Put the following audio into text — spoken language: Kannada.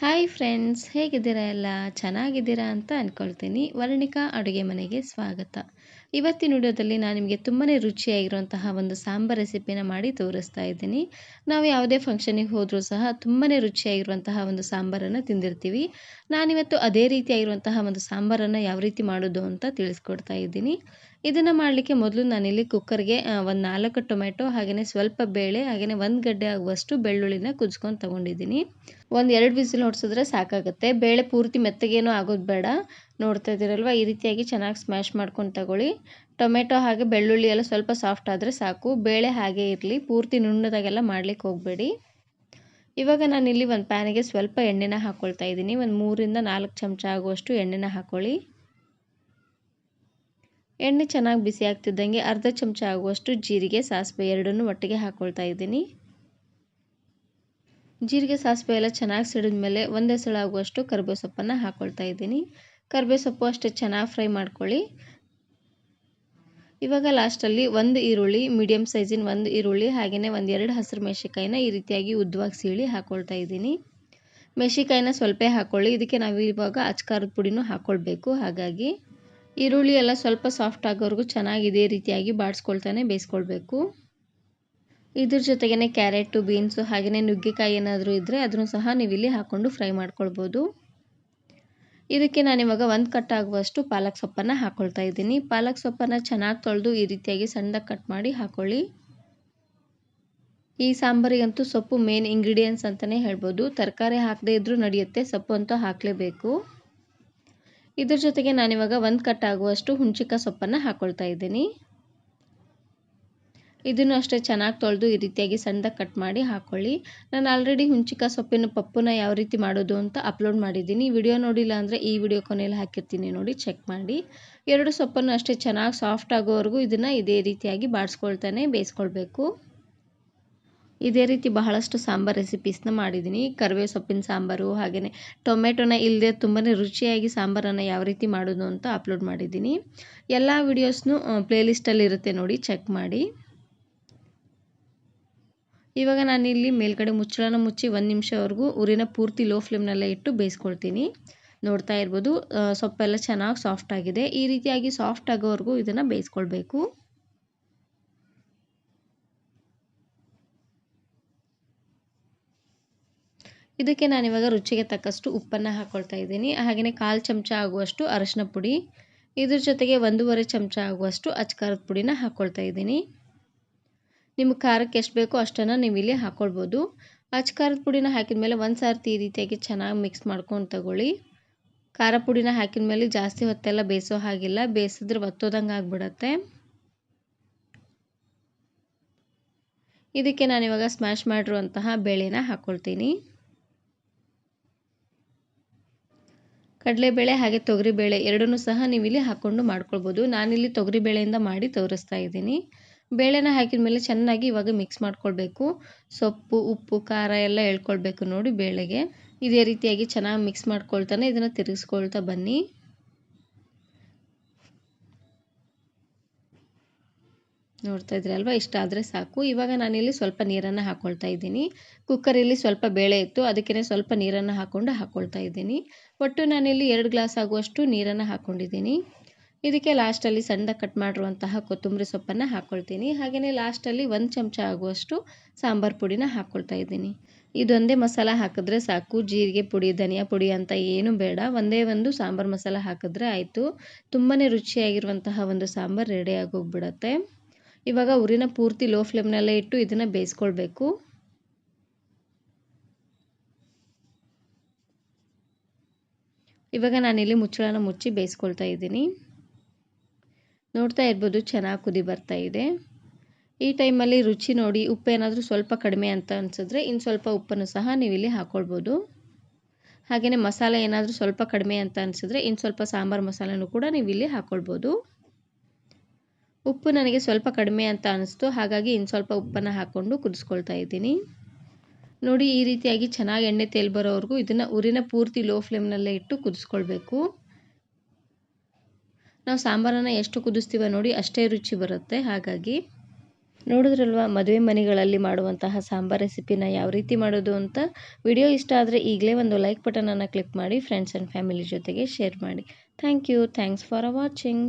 ಹಾಯ್ ಫ್ರೆಂಡ್ಸ್ ಹೇಗಿದ್ದೀರಾ ಎಲ್ಲ? ಚೆನ್ನಾಗಿದ್ದೀರಾ ಅಂತ ಅಂದ್ಕೊಳ್ತೀನಿ ವರ್ಣಿಕಾ ಅಡುಗೆ ಮನೆಗೆ ಸ್ವಾಗತ. ಇವತ್ತಿನ ವಿಡಿಯೋದಲ್ಲಿ ನಾನು ನಿಮಗೆ ತುಂಬಾ ರುಚಿಯಾಗಿರುವಂತಹ ಒಂದು ಸಾಂಬಾರ್ ರೆಸಿಪಿನ ಮಾಡಿ ತೋರಿಸ್ತಾ ಇದ್ದೀನಿ. ನಾವು ಯಾವುದೇ ಫಂಕ್ಷನಿಗೆ ಹೋದರೂ ಸಹ ತುಂಬಾ ರುಚಿಯಾಗಿರುವಂತಹ ಒಂದು ಸಾಂಬಾರನ್ನು ತಿಂದಿರ್ತೀವಿ. ನಾನಿವತ್ತು ಅದೇ ರೀತಿಯಾಗಿರುವಂತಹ ಒಂದು ಸಾಂಬಾರನ್ನು ಯಾವ ರೀತಿ ಮಾಡೋದು ಅಂತ ತಿಳಿಸ್ಕೊಡ್ತಾ ಇದ್ದೀನಿ. ಇದನ್ನು ಮಾಡಲಿಕ್ಕೆ ಮೊದಲು ನಾನಿಲ್ಲಿ ಕುಕ್ಕರ್ಗೆ ಒಂದು ನಾಲ್ಕು ಟೊಮೆಟೊ ಹಾಗೆಯೇ ಸ್ವಲ್ಪ ಬೇಳೆ ಹಾಗೆಯೇ ಒಂದು ಗಡ್ಡೆ ಆಗುವಷ್ಟು ಬೆಳ್ಳುಳ್ಳಿನ ಕುದಿಸ್ಕೊಂಡು ತೊಗೊಂಡಿದ್ದೀನಿ. ಒಂದು ಎರಡು ವಿಸಿಲ್ ಹೊಡ್ಸಿದ್ರೆ ಸಾಕಾಗುತ್ತೆ. ಬೇಳೆ ಪೂರ್ತಿ ಮೆತ್ತಗೇನೂ ಆಗೋದು ಬೇಡ. ನೋಡ್ತಾ ಇದ್ದೀರಲ್ವ? ಈ ರೀತಿಯಾಗಿ ಚೆನ್ನಾಗಿ ಸ್ಮ್ಯಾಶ್ ಮಾಡ್ಕೊಂಡು ತಗೊಳ್ಳಿ. ಟೊಮೆಟೊ ಹಾಗೆ ಬೆಳ್ಳುಳ್ಳಿ ಎಲ್ಲ ಸ್ವಲ್ಪ ಸಾಫ್ಟ್ ಆದರೆ ಸಾಕು. ಬೇಳೆ ಹಾಗೆ ಇರಲಿ. ಪೂರ್ತಿ ನುಣ್ಣದಾಗೆಲ್ಲ ಮಾಡ್ಲಿಕ್ಕೆ ಹೋಗಬೇಡಿ. ಇವಾಗ ಇಲ್ಲಿ ಒಂದು ಪ್ಯಾನಿಗೆ ಸ್ವಲ್ಪ ಎಣ್ಣೆನ ಹಾಕ್ಕೊಳ್ತಾ ಇದ್ದೀನಿ. ಒಂದು ಮೂರಿಂದ ನಾಲ್ಕು ಚಮಚ ಆಗುವಷ್ಟು ಎಣ್ಣೆನ ಹಾಕ್ಕೊಳ್ಳಿ ಎಣ್ಣೆ ಚೆನ್ನಾಗಿ ಬಿಸಿ ಆಗ್ತಿದ್ದಂಗೆ ಅರ್ಧ ಚಮಚ ಆಗುವಷ್ಟು ಜೀರಿಗೆ, ಸಾಸಿವೆ ಎರಡನ್ನೂ ಒಟ್ಟಿಗೆ ಹಾಕ್ಕೊಳ್ತಾ ಇದ್ದೀನಿ. ಜೀರಿಗೆ, ಸಾಸಿವೆ ಎಲ್ಲ ಚೆನ್ನಾಗಿ ಸಿಡಿದ ಮೇಲೆ ಒಂದೇ ಸಲ ಆಗುವಷ್ಟು ಕರಿಬೇವು ಸೊಪ್ಪನ್ನು ಹಾಕ್ಕೊಳ್ತಾ ಇದ್ದೀನಿ. ಕರಿಬೇವು ಸೊಪ್ಪು ಅಷ್ಟೇ ಚೆನ್ನಾಗಿ ಫ್ರೈ ಮಾಡ್ಕೊಳ್ಳಿ. ಇವಾಗ ಲಾಸ್ಟಲ್ಲಿ ಒಂದು ಈರುಳ್ಳಿ ಮೀಡಿಯಮ್ ಸೈಜಿನ ಒಂದು ಈರುಳ್ಳಿ ಹಾಗೆಯೇ ಒಂದು ಎರಡು ಹಸಿರು ಮೆಣಸಿಕಾಯಿನ ಈ ರೀತಿಯಾಗಿ ಉದ್ದವಾಗಿ ಸೀಳಿ ಹಾಕ್ಕೊಳ್ತಾ ಇದ್ದೀನಿ. ಮೆಣಸಿಕಾಯಿನ ಸ್ವಲ್ಪ ಹಾಕ್ಕೊಳ್ಳಿ ಇದಕ್ಕೆ ನಾವು ಇವಾಗ ಅಚ್ಕಾರದ ಪುಡಿನೂ ಹಾಕ್ಕೊಳ್ಬೇಕು ಹಾಗಾಗಿ ಈರುಳ್ಳಿ ಎಲ್ಲ ಸ್ವಲ್ಪ ಸಾಫ್ಟ್ ಆಗೋವರೆಗೂ ಚೆನ್ನಾಗಿ ಇದೇ ರೀತಿಯಾಗಿ ಬಾಡಿಸ್ಕೊಳ್ತಾನೆ ಬೇಯಿಸ್ಕೊಳ್ಬೇಕು. ಇದ್ರ ಜೊತೆಗೇ ಕ್ಯಾರೆಟು ಬೀನ್ಸು ಹಾಗೆಯೇ ನುಗ್ಗೆಕಾಯಿ ಏನಾದರೂ ಇದ್ದರೆ ಅದನ್ನು ಸಹ ನೀವು ಇಲ್ಲಿ ಹಾಕ್ಕೊಂಡು ಫ್ರೈ ಮಾಡ್ಕೊಳ್ಬೋದು. ಇದಕ್ಕೆ ನಾನಿವಾಗ ಒಂದು ಕಟ್ ಆಗುವಷ್ಟು ಪಾಲಕ್ ಸೊಪ್ಪನ್ನು ಹಾಕ್ಕೊಳ್ತಾ ಇದ್ದೀನಿ. ಪಾಲಕ್ ಸೊಪ್ಪನ್ನು ಚೆನ್ನಾಗಿ ತೊಳೆದು ಈ ರೀತಿಯಾಗಿ ಸಣ್ಣದಾಗಿ ಕಟ್ ಮಾಡಿ ಹಾಕ್ಕೊಳ್ಳಿ ಈ ಸಾಂಬಾರಿಗಂತೂ ಸೊಪ್ಪು ಮೇನ್ ಇಂಗ್ರೀಡಿಯೆಂಟ್ಸ್ ಅಂತಲೇ ಹೇಳ್ಬೋದು. ತರಕಾರಿ ಹಾಕದೇ ಇದ್ದರೂ ನಡೆಯುತ್ತೆ, ಸೊಪ್ಪು ಅಂತೂ ಹಾಕಲೇಬೇಕು. ಇದ್ರ ಜೊತೆಗೆ ನಾನಿವಾಗ ಒಂದು ಕಟ್ ಆಗುವಷ್ಟು ಹುಣಚಿಕಾಯಿ ಸೊಪ್ಪನ್ನು ಹಾಕ್ಕೊಳ್ತಾ ಇದ್ದೀನಿ. ಇದನ್ನು ಅಷ್ಟೇ ಚೆನ್ನಾಗಿ ತೊಳೆದು ಈ ರೀತಿಯಾಗಿ ಸಣ್ಣದಾಗಿ ಕಟ್ ಮಾಡಿ ಹಾಕ್ಕೊಳ್ಳಿ ನಾನು ಆಲ್ರೆಡಿ ಹುಂಚಿಕಾಯಿ ಸೊಪ್ಪಿನ ಪಪ್ಪುನ ಯಾವ ರೀತಿ ಮಾಡೋದು ಅಂತ ಅಪ್ಲೋಡ್ ಮಾಡಿದ್ದೀನಿ. ವಿಡಿಯೋ ನೋಡಿಲ್ಲ ಅಂದರೆ ಈ ವಿಡಿಯೋ ಕೊನೆಯಲ್ಲಿ ಹಾಕಿರ್ತೀನಿ ನೋಡಿ ಚೆಕ್ ಮಾಡಿ. ಎರಡು ಸೊಪ್ಪನ್ನು ಅಷ್ಟೇ ಚೆನ್ನಾಗಿ ಸಾಫ್ಟ್ ಆಗೋವರೆಗೂ ಇದನ್ನು ಇದೇ ರೀತಿಯಾಗಿ ಬಾಡಿಸ್ಕೊಳ್ತಾನೆ ಬೇಯಿಸ್ಕೊಳ್ಬೇಕು. ಇದೇ ರೀತಿ ಬಹಳಷ್ಟು ಸಾಂಬಾರು ರೆಸಿಪೀಸ್ನ ಮಾಡಿದ್ದೀನಿ. ಕರಿಬೇವು ಸೊಪ್ಪಿನ ಸಾಂಬಾರು ಹಾಗೆಯೇ ಟೊಮೆಟೊನ ಇಲ್ಲದೆ ತುಂಬಾ ರುಚಿಯಾಗಿ ಸಾಂಬಾರನ್ನು ಯಾವ ರೀತಿ ಮಾಡೋದು ಅಂತ ಅಪ್ಲೋಡ್ ಮಾಡಿದ್ದೀನಿ. ಎಲ್ಲ ವೀಡಿಯೋಸ್ನು ಪ್ಲೇಲಿಸ್ಟಲ್ಲಿ ಇರುತ್ತೆ ನೋಡಿ ಚೆಕ್ ಮಾಡಿ. ಇವಾಗ ನಾನಿಲ್ಲಿ ಮೇಲ್ಗಡೆ ಮುಚ್ಚಳನ ಮುಚ್ಚಿ ಒಂದು ನಿಮಿಷವರೆಗೂ ಉರಿನ ಪೂರ್ತಿ ಲೋ ಫ್ಲೇಮ್ನಲ್ಲೇ ಇಟ್ಟು ಬೇಯಿಸ್ಕೊಳ್ತೀನಿ. ನೋಡ್ತಾ ಇರ್ಬೋದು ಸೊಪ್ಪೆಲ್ಲ ಚೆನ್ನಾಗಿ ಸಾಫ್ಟ್ ಆಗಿದೆ. ಈ ರೀತಿಯಾಗಿ ಸಾಫ್ಟ್ ಆಗೋವರೆಗೂ ಇದನ್ನು ಬೇಯಿಸ್ಕೊಳ್ಬೇಕು. ಇದಕ್ಕೆ ನಾನಿವಾಗ ರುಚಿಗೆ ತಕ್ಕಷ್ಟು ಉಪ್ಪನ್ನು ಹಾಕ್ಕೊಳ್ತಾ ಇದ್ದೀನಿ. ಹಾಗೆಯೇ ಕಾಲು ಚಮಚ ಆಗುವಷ್ಟು ಅರಶಿನ ಪುಡಿ, ಇದ್ರ ಜೊತೆಗೆ ಒಂದೂವರೆ ಚಮಚ ಆಗುವಷ್ಟು ಅಚ್ಕಾರದ ಪುಡಿನ ಹಾಕ್ಕೊಳ್ತಾ ಇದ್ದೀನಿ. ನಿಮಗೆ ಖಾರಕ್ಕೆ ಎಷ್ಟು ಬೇಕೋ ಅಷ್ಟನ್ನು ನೀವು ಇಲ್ಲಿ ಹಾಕ್ಕೊಳ್ಬೋದು ಖಾರದ ಪುಡಿನ ಹಾಕಿದ ಮೇಲೆ ಒಂದು ಸಾರ್ತಿ ಈ ರೀತಿಯಾಗಿ ಚೆನ್ನಾಗಿ ಮಿಕ್ಸ್ ಮಾಡ್ಕೊಂಡು ತಗೊಳ್ಳಿ. ಖಾರ ಪುಡಿನ ಹಾಕಿದ ಮೇಲೆ ಜಾಸ್ತಿ ಹೊತ್ತೆಲ್ಲ ಬೇಯಿಸೋ ಹಾಗಿಲ್ಲ ಬೇಯಿಸಿದ್ರೆ ಒತ್ತೋದಂಗೆ ಆಗಿಬಿಡತ್ತೆ. ಇದಕ್ಕೆ ನಾನಿವಾಗ ಸ್ಮ್ಯಾಶ್ ಮಾಡಿರುವಂತಹ ಬೇಳೆನ ಹಾಕ್ಕೊಳ್ತೀನಿ ಕಡಲೆಬೇಳೆ ಹಾಗೆ ತೊಗರಿಬೇಳೆ ಎರಡನ್ನೂ ಸಹ ನೀವು ಇಲ್ಲಿ ಹಾಕ್ಕೊಂಡು ಮಾಡ್ಕೊಳ್ಬೋದು. ನಾನಿಲ್ಲಿ ತೊಗರಿಬೇಳೆಯಿಂದ ಮಾಡಿ ತೋರಿಸ್ತಾ ಇದ್ದೀನಿ. ಬೇಳೆನ ಹಾಕಿದ ಮೇಲೆ ಚೆನ್ನಾಗಿ ಇವಾಗ ಮಿಕ್ಸ್ ಮಾಡ್ಕೊಳ್ಬೇಕು. ಸೊಪ್ಪು, ಉಪ್ಪು, ಖಾರ ಎಲ್ಲ ಎಳ್ಕೊಳ್ಬೇಕು ನೋಡಿ ಬೇಳೆಗೆ. ಇದೇ ರೀತಿಯಾಗಿ ಚೆನ್ನಾಗಿ ಮಿಕ್ಸ್ ಮಾಡ್ಕೊಳ್ತಾನೆ. ಇದನ್ನು ತಿರುಗಿಸ್ಕೊಳ್ತಾ ಬನ್ನಿ. ನೋಡ್ತಾ ಇದ್ರಿ ಅಲ್ವಾ? ಇಷ್ಟ ಆದರೆ ಸಾಕು. ಇವಾಗ ನಾನಿಲ್ಲಿ ಸ್ವಲ್ಪ ನೀರನ್ನು ಹಾಕ್ಕೊಳ್ತಾ ಇದ್ದೀನಿ. ಕುಕ್ಕರಲ್ಲಿ ಸ್ವಲ್ಪ ಬೇಳೆ ಇತ್ತು. ಅದಕ್ಕೇ ಸ್ವಲ್ಪ ನೀರನ್ನು ಹಾಕ್ಕೊಂಡು ಹಾಕ್ಕೊಳ್ತಾ ಇದ್ದೀನಿ. ಒಟ್ಟು ನಾನಿಲ್ಲಿ ಎರಡು ಗ್ಲಾಸ್ ಆಗುವಷ್ಟು ನೀರನ್ನು ಹಾಕ್ಕೊಂಡಿದ್ದೀನಿ ಇದಕ್ಕೆ ಲಾಸ್ಟಲ್ಲಿ ಸಣ್ಣ ಕಟ್ ಮಾಡಿರುವಂತಹ ಕೊತ್ತಂಬರಿ ಸೊಪ್ಪನ್ನು ಹಾಕ್ಕೊಳ್ತೀನಿ ಹಾಗೆಯೇ ಲಾಸ್ಟಲ್ಲಿ ಒಂದು ಚಮಚ ಆಗುವಷ್ಟು ಸಾಂಬಾರು ಪುಡಿನ ಹಾಕ್ಕೊಳ್ತಾ ಇದ್ದೀನಿ. ಇದೊಂದೇ ಮಸಾಲ ಹಾಕಿದ್ರೆ ಸಾಕು. ಜೀರಿಗೆ ಪುಡಿ, ಧನಿಯಾ ಪುಡಿ ಅಂತ ಏನು ಬೇಡ. ಒಂದೇ ಒಂದು ಸಾಂಬಾರು ಮಸಾಲ ಹಾಕಿದ್ರೆ ಆಯಿತು. ತುಂಬಾ ರುಚಿಯಾಗಿರುವಂತಹ ಒಂದು ಸಾಂಬಾರು ರೆಡಿ ಆಗೋಗ್ಬಿಡತ್ತೆ. ಇವಾಗ ಉರಿನ ಪೂರ್ತಿ ಲೋ ಫ್ಲೇಮ್ನಲ್ಲೇ ಇಟ್ಟು ಇದನ್ನು ಬೇಯಿಸ್ಕೊಳ್ಬೇಕು. ಇವಾಗ ನಾನಿಲ್ಲಿ ಮುಚ್ಚಳನ ಮುಚ್ಚಿ ಬೇಯಿಸ್ಕೊಳ್ತಾ ಇದ್ದೀನಿ. ನೋಡ್ತಾ ಇರ್ಬೋದು ಚೆನ್ನಾಗಿ ಕುದಿ ಬರ್ತಾ ಇದೆ. ಈ ಟೈಮಲ್ಲಿ ರುಚಿ ನೋಡಿ ಉಪ್ಪೇನಾದರೂ ಸ್ವಲ್ಪ ಕಡಿಮೆ ಅಂತ ಅನಿಸಿದ್ರೆ ಇನ್ನು ಸ್ವಲ್ಪ ಉಪ್ಪನ್ನು ಸಹ ನೀವು ಇಲ್ಲಿ ಹಾಕ್ಕೊಳ್ಬೋದು ಹಾಗೆಯೇ ಮಸಾಲೆ ಏನಾದರೂ ಸ್ವಲ್ಪ ಕಡಿಮೆ ಅಂತ ಅನಿಸಿದ್ರೆ ಇನ್ನು ಸ್ವಲ್ಪ ಸಾಂಬಾರು ಮಸಾಲೆನೂ ಕೂಡ ನೀವು ಇಲ್ಲಿ ಹಾಕ್ಕೊಳ್ಬೋದು ಉಪ್ಪು ನನಗೆ ಸ್ವಲ್ಪ ಕಡಿಮೆ ಅಂತ ಅನಿಸ್ತು, ಹಾಗಾಗಿ ಇನ್ನು ಸ್ವಲ್ಪ ಉಪ್ಪನ್ನು ಹಾಕ್ಕೊಂಡು ಕುದಿಸ್ಕೊಳ್ತಾ ಇದ್ದೀನಿ. ನೋಡಿ ಈ ರೀತಿಯಾಗಿ ಚೆನ್ನಾಗಿ ಎಣ್ಣೆ ತೇಲ್ ಬರೋವರೆಗೂ ಇದನ್ನು ಉರಿನ ಪೂರ್ತಿ ಲೋ ಫ್ಲೇಮ್ನಲ್ಲೇ ಇಟ್ಟು ಕುದಿಸ್ಕೊಳ್ಬೇಕು. ನಾವು ಸಾಂಬಾರನ್ನು ಎಷ್ಟು ಕುದಿಸ್ತೀವ ನೋಡಿ ಅಷ್ಟೇ ರುಚಿ ಬರುತ್ತೆ. ಹಾಗಾಗಿ ನೋಡಿದ್ರಲ್ವ, ಮದುವೆ ಮನೆಗಳಲ್ಲಿ ಮಾಡುವಂತಹ ಸಾಂಬಾರ್ ರೆಸಿಪಿನ ಯಾವ ರೀತಿ ಮಾಡೋದು ಅಂತ? ವಿಡಿಯೋ ಇಷ್ಟ ಆದರೆ ಈಗಲೇ ಒಂದು ಲೈಕ್ ಬಟನನ್ನು ಕ್ಲಿಕ್ ಮಾಡಿ ಫ್ರೆಂಡ್ಸ್ ಆ್ಯಂಡ್ ಫ್ಯಾಮಿಲಿ ಜೊತೆಗೆ ಶೇರ್ ಮಾಡಿ. Thank you thanks for watching